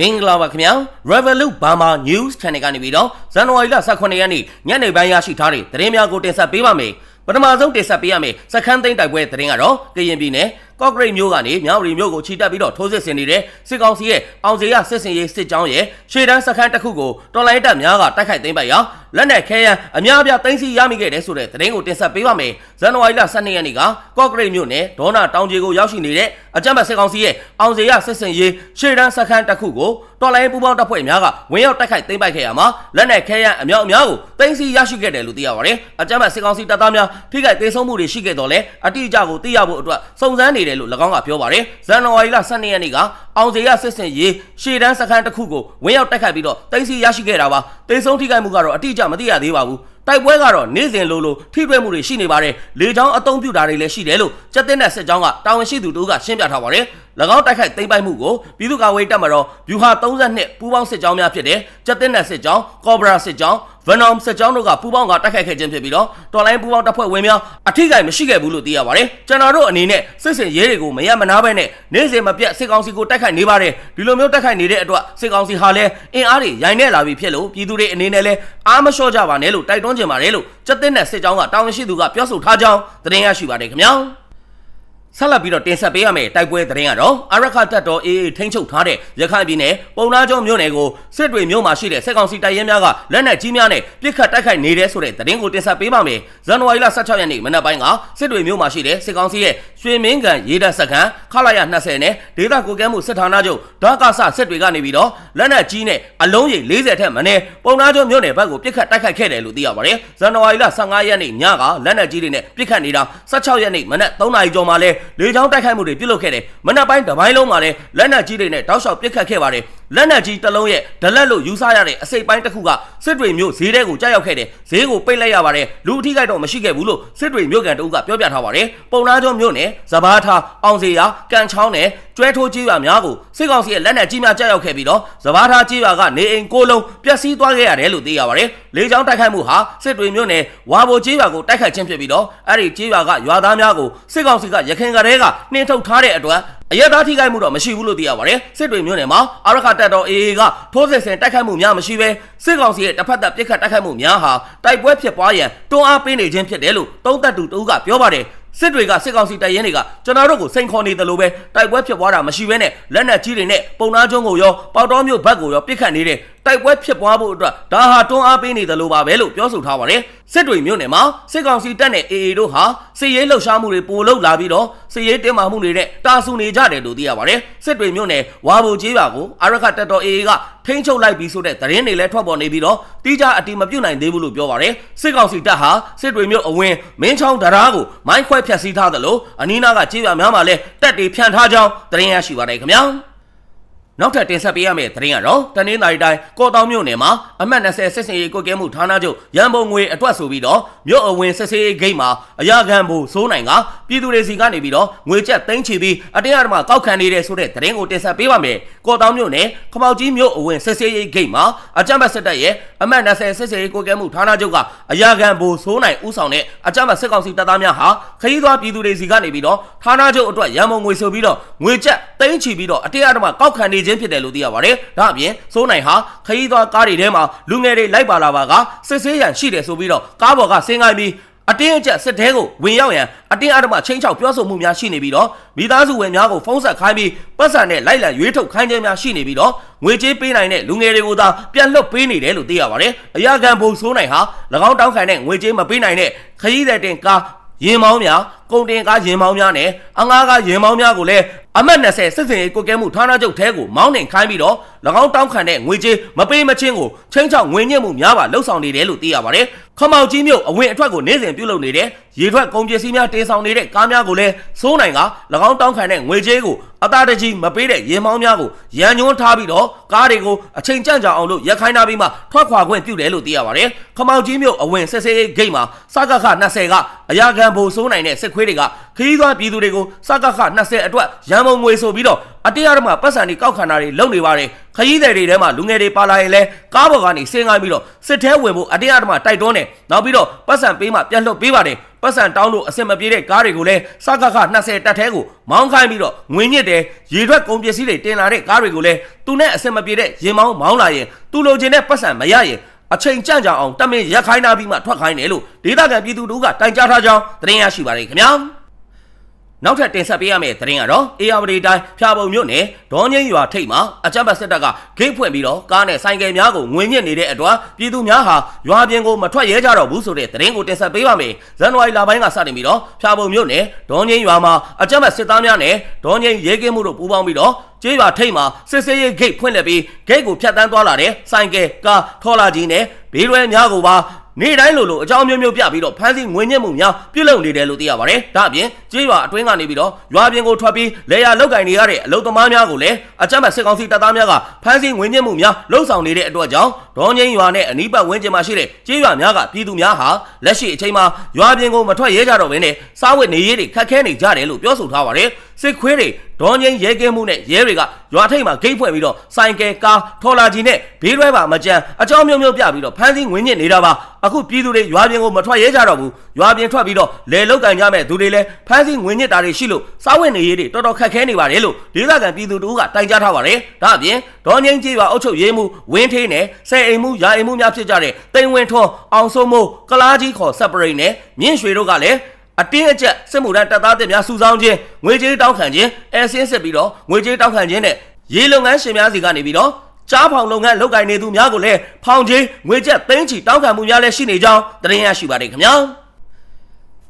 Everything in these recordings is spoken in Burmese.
မင်္ဂလာပါခင်ဗျာ Revolut Burma News Channel ကနေပြီးတော့ဇန်နဝါရီလ18ရက်နေ့ညနေပိုင်းရရှိထားတဲ့သတင်းများကိုတင်ဆက်ပေးပါမယ်ပထမဆုံးတင်ဆက်ပေးရမယ်စခန်းသိမ်းတိုက်ပွဲသတင်းကတော့ကရင်ပြည်နယ်ကော့ဂရိတ်မြို့ကနေမြောက်ရီမြို့ကိုခြိတက်ပြီးတော့ထိုးစစ်ဆင်နေတဲ့စစ်ကောင်စီရဲ့အောင်စီရစစ်စင်ရေးစစ်ကြောင်းရဲ့ရှေ့တန်းစခန်းတစ်ခုကိုတော်လိုင်းတပ်များကတိုက်ခိုက်သိမ်းပိုက်ရာလက်နက်ခဲယမ်းအများအပြားသိမ်းဆည်းရမိခဲ့တဲ့ဆိုတဲ့သတင်းကိုတင်ဆက်ပေးပါမယ်ဇန်နဝါရီလ12ရက်နေ့ကကော့ဂရိတ်မြို့နယ်ဒေါနာတောင်ကြီးကိုရောက်ရှိနေတဲ့အကြမ်းဖက်စစ်ကောင်စီရဲ့အောင်စီရစစ်စင်ရေးရှေ့တန်းစခန်းတစ်ခုကိုတော်လိုင်းပူပေါင်းတပ်ဖွဲ့များကဝင်ရောက်တိုက်ခိုက်သိမ်းပိုက်ခဲ့ရမှာလက်နက်ခဲယမ်းအများအများကိုသိမ်းဆည်းရရှိခဲ့တယ်လို့သိရပါတယ်အကြမ်းဖက်စစ်ကောင်စီတပ်သားများထိခိုက်ဒေဆုံးမှုတွေရှိခဲ့တော့လဲအတိအကျကိုသိရဖို့အတွက်စုံစမ်းနေတယ်လို့၎င်းကပြောပါတယ်ဇန်နဝါရီလ12ရက်နေ့က အောင်စီရစစ်စင်ရေးရှေ့တန်းစခန်းတစ်ခုကိုဝင်ရောက်တိုက်ခိုက်ပြီးတော့သိမ်းဆည်းရရှိခဲ့တာပါဒေဆုံးထိခိုက်မှုကတော့အတိအကျမသိရသေးပါဘူးတိုက်ပွဲကတော့နေ့စဉ်လိုလိုထိတွေ့မှုတွေရှိနေပါတယ်လေကြောင်းအုံပြုတာတွေလည်းရှိတယ်လို့စက်တင်တဲ့စစ်ကြောင်းကတာဝန်ရှိသူတို့ကရှင်းပြထားပါတယ်၎ င်းတိုက်ခိုက်သိမ်းပိုက်မှုကိုပြည်သူ့ကာကွယ်တပ်မတော်ဗျူဟာ32ပူးပေါင်းစစ်ကြောင်းများဖြစ်တဲ့စက်တင်တဲ့စစ်ကြောင်းကော့ဘရာစစ်ကြောင်း Venom စစ်ကြောင်းတို့ကပူးပေါင်းကတိုက်ခိုက်ခဲ့ခြင်းဖြစ်ပြီးတော့တော်လိုင်းပူးပေါင်းတပ်ဖွဲ့ဝင်များအထိကိမရှိခဲ့ဘူးလို့သိရပါတယ်ကျွန်တော်တို့အနေနဲ့စစ်စင်ရဲတွေကိုမရမနာပဲနဲ့နေ့စဉ်မပြတ်စစ်ကောင်စီကိုတိုက်ခိုက်နေပါတယ်ဒီလိုမျိုးတိုက်ခိုက်နေတဲ့အတွက်စစ်ကောင်စီဟာလည်းအင်အားတွေရိုင်နေလာပြီဖြစ်လို့ပြည်သူတွေအနေနဲ့လည်းအားမလျှော့ကြပါနဲ့လို့တိုက်တွန်းကြပါတယ်လို့စက်တင်တဲ့စစ်ကြောင်းကတာဝန်ရှိသူကပြောဆိုထားကြောင်းသတင်းရရှိပါတယ်ခင်ဗျာ ဆက်လက်ပြီးတော့တင်ဆက်ပေးရမယ့်တိုက်ပွဲသတင်းကတော့အရခတ်တပ်တော် AA ထိန်းချုပ်ထားတဲ့ရခိုင်ပြည်နယ်ပုံနာကျောင်းမြို့နယ်ကိုစစ်တွေမြို့မှာရှိတဲ့စစ်ကောင်စီတပ်ရင်းများကလက်နက်ကြီးများနဲ့ပစ်ခတ်တိုက်ခိုက်နေတဲ့ဆိုတဲ့သတင်းကိုတင်ဆက်ပေးပါမယ်။ဇန်နဝါရီလ16ရက်နေ့မနက်ပိုင်းကစစ်တွေမြို့မှာရှိတဲ့စစ်ကောင်စီရဲ့ရွှေမင်းကန်ရေးတပ်စခန်းခလာရ20နဲ့ဒေသကိုကဲမှုစစ်ဌာနချုပ်ဒေါကဆစစ်တွေကနေပြီးတော့လက်နက်ကြီးနဲ့အလုံးကြီး40ထက်မနည်းပုံနာကျောင်းမြို့နယ်ဘက်ကိုပစ်ခတ်တိုက်ခိုက်ခဲ့တယ်လို့သိရပါတယ်။ဇန်နဝါရီလ15ရက်နေ့ညကလက်နက်ကြီးတွေနဲ့ပစ်ခတ်နေတာ16ရက်နေ့မနက်3နာရီကျော်မှာလဲလေကြောင်းတိုက်ခိုက်မှုတွေပြုလုပ်ခဲ့တယ်မနက်ပိုင်းတပိုင်းလုံးမှာလည်းလက်နက်ကြီးတွေနဲ့တောက်လျှောက်ပစ်ခတ်ခဲ့ပါတယ်လက်နက်ကြီးတစ်လုံးရဲ့ဒလက်လို့ယူဆရတဲ့အစိပ်ပိုင်းတစ်ခုကစစ်တွေမျိုးဈေးထဲကိုကြားရောက်ခဲ့တယ်ဈေးကိုပိတ်လိုက်ရပါတယ်လူအထိခိုက်တော့မရှိခဲ့ဘူးလို့စစ်တွေမျိုးကန်တအုပ်ကပြောပြထားပါတယ်ပုံနာကျော်မျိုးနဲ့စဘာထားအောင်စီယာကန်ချောင်းနဲ့ ကျွဲထိုးကြီးရွာများကိုစစ်ကောင်စီရဲ့လက်နက်ကြီးများကြားရောက်ခဲ့ပြီးတော့စဘာထားကြီးရွာကနေအိမ်ကိုလုံးပျက်စီးသွားခဲ့ရတယ်လို့သိရပါတယ်လေကြောင်းတိုက်ခိုက်မှုဟာစစ်တွေမျိုးနဲ့ဝါဘိုကြီးရွာကိုတိုက်ခိုက်ခြင်းဖြစ်ပြီးတော့အဲ့ဒီကြီးရွာကရွာသားများကိုစစ်ကောင်စီကရခိုင်ကလေးကနှင်းထုတ်ထားတဲ့အတွက်အရက်သားထိခိုက်မှုတော့မရှိဘူးလို့သိရပါတယ်စစ်တွေမျိုးနယ်မှာအရခတက်တော် AA ကထိုးစစ်ဆင်တိုက်ခိုက်မှုများမရှိဘဲစစ်ကောင်စီရဲ့တစ်ဖက်သက်ပစ်ခတ်တိုက်ခိုက်မှုများဟာတိုက်ပွဲဖြစ်ပွားရန်တွန်းအားပေးနေခြင်းဖြစ်တယ်လို့သုံးသက်သူတဦးကပြောပါတယ် စစ်တွေကစစ်ကောင်စီတပ်ရင်းတွေကကျွန်တော်တို့ကိုစိန်ခေါ်နေတယ်လို့ပဲတိုက်ပွဲဖြစ်ပွားတာမရှိဘဲနဲ့လက်နက်ကြီးတွေနဲ့ပုံနာကျွန်းကိုရောပေါတော်မျိုးဘက်ကိုရောပစ်ခတ်နေတဲ့ တိုက်ပွဲဖြစ်ပွားဖို့အတွက်ဒါဟာတွန်းအားပေးနေတယ်လို့ပါပဲလို့ပြောဆိုထားပါတယ်စစ်တွေမျိုးနယ်မှာစစ်ကောင်စီတပ်နဲ့ AA တို့ဟာစစ်ရေးလှုပ်ရှားမှုတွေပိုလုပ်လာပြီးတော့စစ်ရေးတင်းမာမှုတွေနဲ့တာဆူနေကြတယ်လို့သိရပါတယ်စစ်တွေမျိုးနယ်ဝါဘိုကြီးပါကိုအရခတက်တော် AA ကထိန်းချုပ်လိုက်ပြီးဆိုတဲ့သတင်းတွေလည်းထွက်ပေါ်နေပြီးတော့တိကျအတိမပြုတ်နိုင်သေးဘူးလို့ပြောပါတယ်စစ်ကောင်စီတပ်ဟာစစ်တွေမျိုးအဝင်မင်းချောင်းတရားကိုမိုင်းခွဲဖျက်ဆီးထားသလိုအနီးနားကကြေးပြများမှာလည်းတက်တွေဖြန့်ထားကြောင်းသတင်းရရှိပါတယ်ခင်ဗျာ နောက်ထပ်တင်ဆက်ပေးရမယ့်သတင်းကတော့တနင်္သာရီတိုင်းကော့တောင်မြို့နယ်မှာအမှတ်20စစ်စင်ရေးကိုကဲမှုဌာနချုပ်ရန်ပုံငွေအတွက်ဆိုပြီးတော့မြို့အဝင်စစ်စေးဂိတ်မှာအရာခံဖို့စိုးနိုင်ကပြည်သူတွေစီကနေပြီးတော့ငွေကျပ်သိန်းချီပြီးအတင်းအဓမ္မကောက်ခံနေတဲ့ဆိုတဲ့သတင်းကိုတင်ဆက်ပေးပါမယ်။ကော့တောင်မြို့နယ်ခမောက်ကြီးမြို့အဝင်စစ်စေးဂိတ်မှာအကြမ်းဖက်စစ်တပ်ရဲ့အမှတ်20စစ်စေးရေးကိုကဲမှုဌာနချုပ်ကအရာခံဖို့စိုးနိုင်ဥဆောင်တဲ့အကြမ်းဖက်စစ်ကောင်စီတပ်သားများဟာခရီးသွားပြည်သူတွေစီကနေပြီးတော့ဌာနချုပ်အတွက်ရန်ပုံငွေဆိုပြီးတော့ငွေကျပ်သိန်းချီပြီးတော့အတင်းအဓမ္မကောက်ခံနေခြင်းဖြစ်တယ်လို့သိရပါတယ်။ဒါအပြင်စိုးနိုင်ဟာခရီးသွားကားတွေထဲမှာလူငယ်တွေလိုက်ပါလာပါကစစ်ဆေးရန်ရှိတယ်ဆိုပြီးတော့ကားပေါ်ကဆင်းခိုင်းပြီးအတင်းအကျပ်စစ်တဲကိုဝင်ရောက်ရန်အတင်းအဓမ္မချင်းချောက်ပြောဆိုမှုများရှိနေပြီးတော့မိသားစုဝင်များကိုဖုံးဆက်ခိုင်းပြီးပတ်စံနဲ့လိုက်လံရွေးထုတ်ခိုင်းခြင်းများရှိနေပြီးတော့ငွေကြေးပေးနိုင်တဲ့လူငယ်တွေကိုသာပြန်လွတ်ပေးနေတယ်လို့သိရပါတယ်။အရာခံဘုံဆိုးနိုင်ဟာ၎င်းတောင်းခံတဲ့ငွေကြေးမပေးနိုင်တဲ့ခရီးသည်တင်ကားရင်မောင်းများကုန်တင်ကားရင်မောင်းများနဲ့အငားကားရင်မောင်းများကိုလည်းအမတ်20စစ်စင်ရေးကိုကဲမှုဌာနချုပ်ထဲကိုမောင်းနှင်ခိုင်းပြီးတော့၎င်းတောင်းခံတဲ့ငွေကြေးမပေးမချင်းကိုချင်းချောက်ငွေညစ်မှုများပါလှုပ်ဆောင်နေတယ်လို့သိရပါတယ်။ခမောက်ကြီးမြို့အဝင်အထွက်ကိုနေ့စဉ်ပြုလုပ်နေတဲ့ရေထွက်ကုန်ပစ္စည်းများတင်ဆောင်နေတဲ့ကားများကိုလည်းစိုးနိုင်က၎င်းတောင်းခံတဲ့ငွေကြေးကိုအသားတကြီးမပေးတဲ့ရင်မောင်းများကိုရန်ညွှန်းထားပြီးတော့ကားတွေကိုအချိန်ကြန့်ကြာအောင်လို့ရက်ခိုင်းထားပြီးမှထွက်ခွာခွင့်ပြုတယ်လို့သိရပါတယ်။ခမောက်ကြီးမြို့အဝင်စစ်ဆေးရေးဂိတ်မှာစကခ20ကအရာခံဘိုလ်စိုးနိုင်တဲ့စစ်ခွခွေးတွေကခရီးသွားပြည်သူတွေကိုစကခ20အတွက်ရန်ပုံငွေဆိုပြီးတော့အတရားဓမ္မပတ်စံတွေကောက်ခံတာတွေလုပ်နေပါတယ်ခရီးသည်တွေထဲမှာလူငယ်တွေပါလာရင်လဲကားပေါ်ကနေဆင်းကားပြီးတော့စစ်ထဲဝင်ဖို့အတရားဓမ္မတိုက်တွန်းတယ်နောက်ပြီးတော့ပတ်စံပေးမှပြန်လွှတ်ပေးပါတယ်ပတ်စံတောင်းလို့အဆင်မပြေတဲ့ကားတွေကိုလည်းစကခ20တက်ထဲကိုမောင်းခိုင်းပြီးတော့ငွေညစ်တယ်ရေထွက်ကုန်ပစ္စည်းတွေတင်လာတဲ့ကားတွေကိုလည်းသူနဲ့အဆင်မပြေတဲ့ရင်မောင်းမောင်းလာရင်သူလိုချင်တဲ့ပတ်စံမရရင် အချိန်ကြန့်ကြအောင်တမင်ရက်ခိုင်းနာပြီးမှထွက်ခိုင်းတယ်လို့ဒေသခံပြည်သူတို့ကတိုင်ကြားထားကြောင်းသတင်းရရှိပါတယ်ခင်ဗျာ နောက်ထပ်တင်ဆက်ပေးရမယ့်သတင်းကတော့အေယာဝတီတိုင်းဖျာပုံမြို့နယ်ဒေါ်ငိမ့်ရွာထိပ်မှာအကြမ်းဖက်စစ်တပ်ကဂိတ်ဖွင့်ပြီးတော့ကားနဲ့ဆိုင်ကယ်များကိုငွေညစ်နေတဲ့အတွက်ပြည်သူများဟာရွာပြင်ကိုမထွက်ရဲကြတော့ဘူးဆိုတဲ့သတင်းကိုတင်ဆက်ပေးပါမယ်ဇန်နဝါရီလပိုင်းကစတင်ပြီးတော့ဖျာပုံမြို့နယ်ဒေါ်ငိမ့်ရွာမှာအကြမ်းဖက်စစ်သားများနဲ့ဒေါ်ငိမ့်ရဲကင်းမှုတို့ပူးပေါင်းပြီးတော့ကျေးရွာထိပ်မှာစစ်စေးရေးဂိတ်ဖွင့်လက်ပြီးဂိတ်ကိုဖျက်ဆီးသွားလာတဲ့ဆိုင်ကယ်ကားထော်လာကြီးနဲ့ဘေးရွယ်များကိုပါနေ့တိုင်းလိုလိုအကြောင်းမျိုးမျိုးပြပြီးတော့ဖမ်းဆီးငွေညှစ်မှုများပြုလုပ်နေတယ်လို့သိရပါတယ်။ဒါအပြင်ကျေးရွာအတွင်းကနေပြီးတော့ရွာပြင်ကိုထွက်ပြီးလေယာလောက်ကင်နေရတဲ့အလုသမားများကိုလည်းအကြမ်းဖက်စစ်ကောင်စီတပ်သားများကဖမ်းဆီးငွေညှစ်မှုများလှုပ်ဆောင်နေတဲ့အတွက်ကြောင့်ဒေါငိမ့်ရွာနဲ့အနီးပတ်ဝန်းကျင်မှာရှိတဲ့ကျေးရွာများကပြည်သူများဟာလက်ရှိအချိန်မှာရွာပြင်ကိုမထွက်ရဲကြတော့ဘဲနဲ့စားဝတ်နေရေးတွေခက်ခဲနေကြတယ်လို့ပြောဆိုထားပါတယ်။စစ်ခွေးတွေဒေါငိမ့်ရဲကင်းမှုနဲ့ရဲတွေကရွာထိပ်မှာဂိတ်ဖွင့်ပြီးတော့ဆိုင်ကယ်ကားထော်လာကြီးနဲ့ဘေးရွဲပါမကြမ်းအကြောင်းမျိုးမျိုးပြပြီးတော့ဖမ်းဆီးငွေညစ်နေတာပါအခုပြည်သူတွေရွာပြင်ကိုမထွက်ရဲကြတော့ဘူးရွာပြင်ထွက်ပြီးတော့လေလုတ်ကန်ကြမဲ့သူတွေလည်းဖမ်းဆီးငွေညစ်တာတွေရှိလို့စားဝတ်နေရေးတွေတော်တော်ခက်ခဲနေပါတယ်လို့ဒေသခံပြည်သူတို့ကတိုင်ကြားထားပါတယ်ဒါအပြင်ဒေါငိမ့်ကြီးရွာအုပ်ချုပ်ရေးမှုဝင်းထေးနဲ့ဆယ်အိမ်မှုရာအိမ်မှုများဖြစ်ကြတဲ့တိန်ဝင်းထွန်းအောင်စိုးမိုးကလားကြီးခေါ်ဆက်ပရိတ်နဲ့မြင့်ရွှေတို့ကလည်းအတင်းအကျပ်စစ်မှုထမ်းတပ်သားတွေများစုဆောင်းခြင်းငွေကြေးတောင်းခံခြင်းအဲဆင်းစစ်ပြီးတော့ငွေကြေးတောင်းခံခြင်းနဲ့ရေလုပ်ငန်းရှင်များစီကနေပြီးတော့ကြားဖောင်လုပ်ငန်းလုပ်ကိုင်နေသူများကိုလည်းဖောင်ချင်းငွေကျပ်သိန်းချီတောင်းခံမှုများလည်းရှိနေကြောင်းသတင်းရရှိပါတယ်ခင်ဗျာ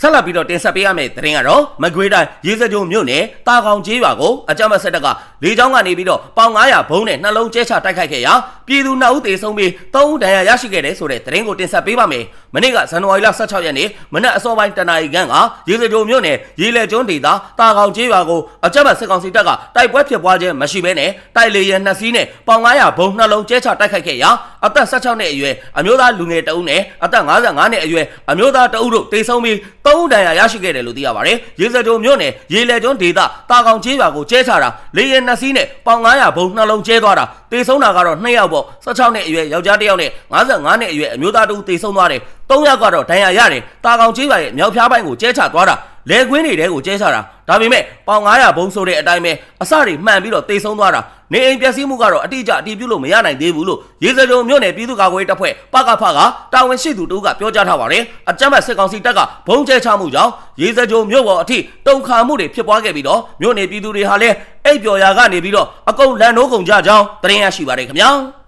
ဆက်လက်ပြီးတော့တင်ဆက်ပေးရမယ့်သတင်းကတော့မကွေးတိုင်းရေစကြုံမြို့နယ်တာကောင်ကျေးရွာကိုအကြမ်းဖက်စစ်တပ်ကလေကြောင်းကနေပြီးတော့ပေါင်900ဘုံးနဲ့နှလုံးကျဲချတိုက်ခိုက်ခဲ့ရာပြည်သူ2ဦးသေဆုံးပြီး3ဦးဒဏ်ရာရရှိခဲ့တယ်ဆိုတဲ့သတင်းကိုတင်ဆက်ပေးပါမယ်။မနေ့ကဇန်နဝါရီလ16ရက်နေ့မနက်အစောပိုင်းတနာရီခန့်ကရေစကြုံမြို့နယ်ရေလေကျွန်းဒေသတာကောင်ကျေးရွာကိုအကြမ်းဖက်စစ်ကောင်စီတပ်ကတိုက်ပွဲဖြစ်ပွားခြင်းမရှိဘဲနဲ့တိုက်လေယာဉ်နှစ်စီးနဲ့ပေါင်900ဘုံးနှလုံးကျဲချတိုက်ခိုက်ခဲ့ရာအသက်16နှစ်အရွယ်အမျိုးသားလူငယ်တဦးနဲ့အသက်55နှစ်အရွယ်အမျိုးသားတဦးတို့သေဆုံးပြီး3ဦးဒဏ်ရာရရှိခဲ့တယ်လို့သိရပါတယ်။ရေစကြုံမြို့နယ်ရေလေကျွန်းဒေသတာကောင်ကျေးရွာကိုကျဲချတာလေယာဉ်နှစ်စီးနဲ့ပေါင်900ဘုံနှလုံးကျဲသွားတာတေဆုံးတာကတော့2ယောက်ပေါ့16နှစ်အရွယ်ယောက်ျားတစ်ယောက်နဲ့55နှစ်အရွယ်အမျိုးသားတစ်ဦးတေဆုံးသွားတယ်3ယောက်ကတော့ဒဏ်ရာရတယ်တာကောင်ကျေးရွာရဲ့မြောက်ဖျားပိုင်းကိုကျဲချသွားတာလေကွင်းတွေတဲကိုကျဲချတာဒါပေမဲ့ပေါင်900ဘုံဆိုတဲ့အတိုင်းပဲအစတွေမှန်ပြီးတော့တေဆုံးသွားတာ နေအိမ်ပျက်စီးမှုကတော့အတိအကျအတည်ပြုလို့မရနိုင်သေးဘူးလို့ရေစကြုံမြို့နယ်ပြည်သူ့ကာကွယ်ရေးတပ်ဖွဲ့ပကဖကတာဝန်ရှိသူတို့ကပြောကြားထားပါတယ်အကြမ်းဖက်စစ်ကောင်စီတပ်ကဘုံကျဲချမှုကြောင့်ရေစကြုံမြို့ပေါ်အထိတုံခါမှုတွေဖြစ်ပွားခဲ့ပြီးတော့မြို့နယ်ပြည်သူတွေဟာလည်းအိပ်ပျော်ရာကနေပြီးတော့အကုန်လန်နိုးကုန်ကြကြောင်းသတင်းရရှိပါတယ်ခင်ဗျာ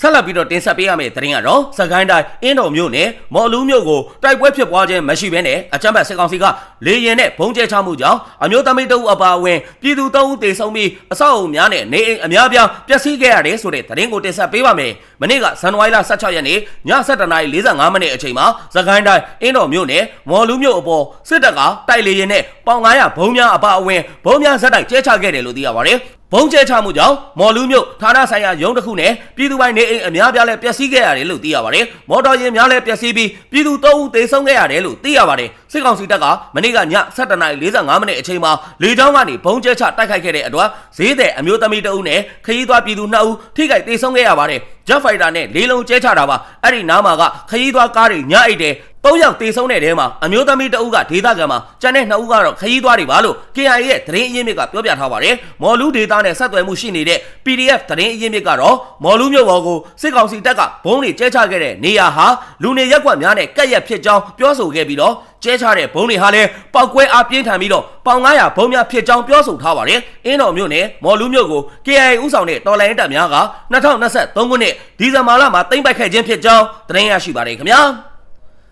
ဆက်လက်ပြီးတော့တင်ဆက်ပေးရမယ့်သတင်းကတော့စကိုင်းတိုင်းအင်းတော်မြို့နယ်မော်လူးမြို့ကိုတိုက်ပွဲဖြစ်ပွားခြင်းမရှိဘဲနဲ့အကြမ်းဖက်စစ်ကောင်စီကလေရင်နဲ့ဘုံကျဲချမှုကြောင့်အမျိုးသမီးတအုပ်အပါအဝင်ပြည်သူတအုပ်တေဆုံးပြီးအဆောက်အုံများနဲ့နေအိမ်အများပြားပျက်စီးခဲ့ရတယ်ဆိုတဲ့သတင်းကိုတင်ဆက်ပေးပါမယ်။မနေ့ကဇန်နဝါရီလ16ရက်နေ့ည7:45မိနစ်အချိန်မှာစကိုင်းတိုင်းအင်းတော်မြို့နယ်မော်လူးမြို့အပေါ်စစ်တပ်ကတိုက်လေရင်နဲ့ပေါင်900ဘုံများအပါအဝင်ဘုံများဇက်တိုက်ကျဲချခဲ့တယ်လို့သိရပါတယ်။ ဘုံကျဲချမှုကြောင့်မော်လူးမြို့ဌာနဆိုင်ရာရုံးတစ်ခုနဲ့ပြည်သူပိုင်းနေအိမ်အများပြားလည်းပျက်စီးခဲ့ရတယ်လို့သိရပါတယ်။မော်တော်ယာဉ်များလည်းပျက်စီးပြီးပြည်သူ၃ဦးသေဆုံးခဲ့ရတယ်လို့သိရပါတယ်။စစ်ကောင်စီတပ်ကမနေ့ကည7:45မိနစ်အချိန်မှာလေကြောင်းကနေဘုံကျဲချတိုက်ခိုက်ခဲ့တဲ့အတွက်ဈေးတဲ့အမျိုးသမီးတအုပ်နဲ့ခရီးသွားပြည်သူ2ဦးထိခိုက်သေဆုံးခဲ့ရပါတယ်။ Jet Fighter နဲ့လေးလုံးကျဲချတာပါ။အဲ့ဒီနားမှာကခရီးသွားကားတွေညအိတ်တယ် သုံးယောက်တေဆုံးတဲ့ထဲမှာအမျိုးသမီးတအုပ်ကဒေသခံမှာကျန်တဲ့နှစ်ဦးကတော့ခရီးသွားတွေပါလို့ KIA ရဲ့သတင်းအရင်းမြစ်ကပြောပြထားပါတယ်။မော်လူဒေသနဲ့ဆက်သွယ်မှုရှိနေတဲ့ PDF သတင်းအရင်းမြစ်ကတော့မော်လူမြို့ပေါ်ကိုစစ်ကောင်စီတပ်ကဘုံတွေကျဲချခဲ့တဲ့နေရာဟာလူနေရက်ကွက်များနဲ့ကက်ရက်ဖြစ်ကြောင်းပြောဆိုခဲ့ပြီးတော့ကျဲချတဲ့ဘုံတွေဟာလည်းပောက်ကွဲအားပြင်းထန်ပြီးတော့ပေါင်900ဘုံများဖြစ်ကြောင်းပြောဆိုထားပါတယ်။အင်းတော်မြို့နယ်မော်လူမြို့ကို KIA ဥဆောင်တဲ့တော်လိုင်းတပ်များက2023ခုနှစ်ဒီဇင်ဘာလမှာသိမ်းပိုက်ခဲ့ခြင်းဖြစ်ကြောင်းသတင်းရရှိပါတယ်ခင်ဗျာ။